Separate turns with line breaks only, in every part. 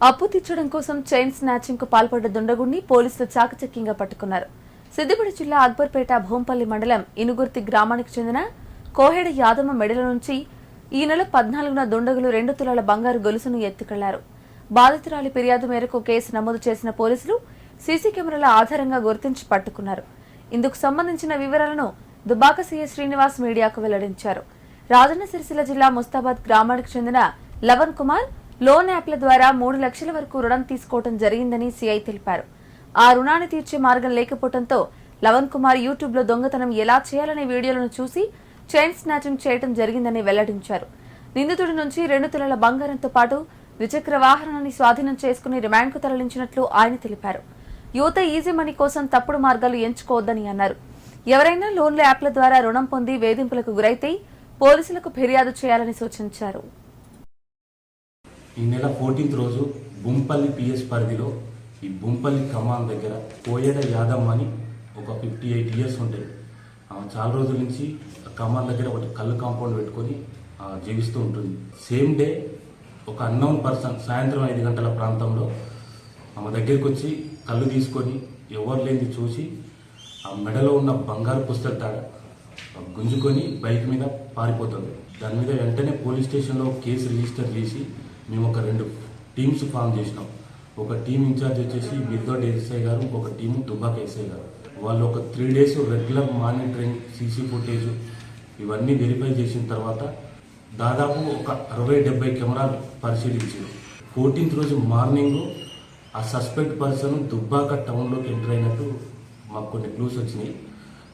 అప్పు తీర్చడం కోసం చైన్ స్నాచింగ్కు పాల్పడ్డ దుండగుడిని పోలీసులు చాకచక్యంగా పట్టుకున్నారు. సిద్దిపేట జిల్లా అక్బర్పేట భూంపల్లి మండలం ఇనుగుర్తి గ్రామానికి చెందిన కోహెడ యాదమ్మ మెడల నుంచి ఈ నెల పద్నాలుగున దుండగులు రెండు తులాల బంగారు గొలుసును ఎత్తుకెళ్ళారు. బాధితురాలి ఫిర్యాదు మేరకు కేసు నమోదు చేసిన పోలీసులు సీసీ కెమెరాల ఆధారంగా గుర్తించి పట్టుకున్నారు. ఇందుకు సంబంధించిన వివరాలను దుబాక సీఎస్ శ్రీనివాస్ మీడియాకు వెల్లడించారు. రాజన్న సిరిసిల్ల జిల్లా ముస్తాబాద్ గ్రామానికి చెందిన లవన్ కుమార్ లోన్ యాప్ల ద్వారా మూడు లక్షల వరకు రుణం తీసుకోవడం జరిగిందని సీఐ తెలిపారు. ఆ రుణాన్ని తీర్చే మార్గం లేకపోవడంతో లవన్ కుమార్ యూట్యూబ్లో దొంగతనం ఎలా చేయాలనే వీడియోలను చూసి చైన్ స్నాచింగ్ చేయడం జరిగిందని వెల్లడించారు. నిందితుడి నుంచి రెండు తులాల బంగారంతో పాటు ద్విచక్ర వాహనాన్ని స్వాధీనం చేసుకుని రిమాండ్కు తరలించినట్లు ఆయన తెలిపారు. యువత ఈజీ మనీ కోసం తప్పుడు మార్గాలు ఎంచుకోవద్దని అన్నారు. ఎవరైనా లోన్ల యాప్ల ద్వారా రుణం పొంది వేధింపులకు గురైతే పోలీసులకు ఫిర్యాదు చేయాలని సూచించారు.
ఈ నెల ఫోర్టీన్త్ రోజు బుంపల్లి పిఎస్ పరిధిలో ఈ బుంపల్లి కమాన్ దగ్గర కోయడ యాదమ్మ అని ఒక ఫిఫ్టీ ఎయిట్ ఇయర్స్ ఉంటుంది ఆమె చాలా రోజుల నుంచి ఆ కమాన్ దగ్గర ఒకటి కళ్ళు కాంపౌండ్ పెట్టుకొని జీవిస్తూ ఉంటుంది. సేమ్ డే ఒక అన్నౌన్ పర్సన్ సాయంత్రం ఐదు గంటల ప్రాంతంలో ఆమె దగ్గరికి వచ్చి కళ్ళు తీసుకొని ఎవరు లేనిది చూసి ఆ మెడలో ఉన్న బంగారు పుస్తక తాడ గుంజుకొని బైక్ మీద పారిపోతుంది. దాని మీద వెంటనే పోలీస్ స్టేషన్లో కేసు రిజిస్టర్ చేసి మేము ఒక రెండు టీమ్స్ ఫామ్ చేసినాం. ఒక టీం ఇన్ఛార్జ్ వచ్చేసి మిర్దోడ్ ఎస్ఐ గారు ఇంకొక టీం దుబ్బాక ఎస్ఐ గారు. వాళ్ళు ఒక three days regular monitoring CC footage ఇవన్నీ వెరిఫై చేసిన తర్వాత దాదాపు ఒక అరవై డెబ్బై కెమెరాలు పరిశీలించారు. ఫోర్టీన్త్ రోజు మార్నింగ్ ఆ సస్పెక్ట్ పర్సన్ దుబ్బాక టౌన్లోకి ఎంటర్ అయినట్టు మాకు కొన్ని క్లూస్ వచ్చినాయి.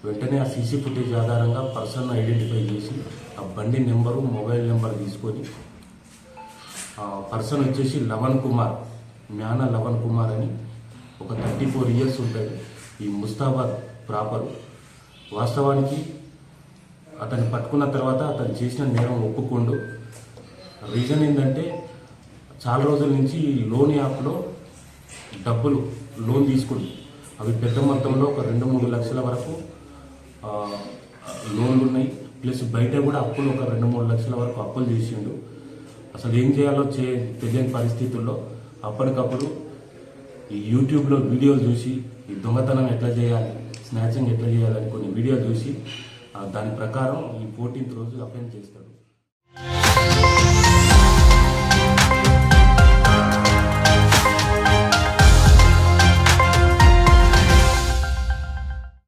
వెంటనే ఆ సీసీ ఫుటేజ్ ఆధారంగా పర్సన్ ఐడెంటిఫై చేసి ఆ బండి నెంబరు మొబైల్ నెంబర్ తీసుకొని పర్సన్ వచ్చేసి లవన్ కుమార్ మ్యాన లవన్ కుమార్ అని ఒక థర్టీ ఫోర్ ఇయర్స్ ఉంటాడు ఈ ముస్తాబాద్ ప్రాపర్ వాస్తవానికి అతన్ని పట్టుకున్న తర్వాత అతను చేసిన నేరం ఒప్పుకోండు. రీజన్ ఏంటంటే చాలా రోజుల నుంచి ఈ లోన్ యాప్లో డబ్బులు లోన్ తీసుకుంది. అవి పెద్ద మొత్తంలో ఒక రెండు మూడు లక్షల వరకు లోన్లు ఉన్నాయి. ప్లస్ బయట కూడా అప్పులు ఒక రెండు మూడు లక్షల వరకు అప్పులు చేసిండు. అసలు ఏం చేయాలో చే తెలియని పరిస్థితుల్లో అప్పటికప్పుడు ఈ యూట్యూబ్లో వీడియోలు చూసి ఈ దొంగతనం ఎట్లా చేయాలి స్నాచింగ్ ఎట్లా చేయాలని కొన్ని వీడియోలు చూసి దాని ప్రకారం ఈ ఫోర్టీన్త్ రోజు అప్లై చేస్తాడు.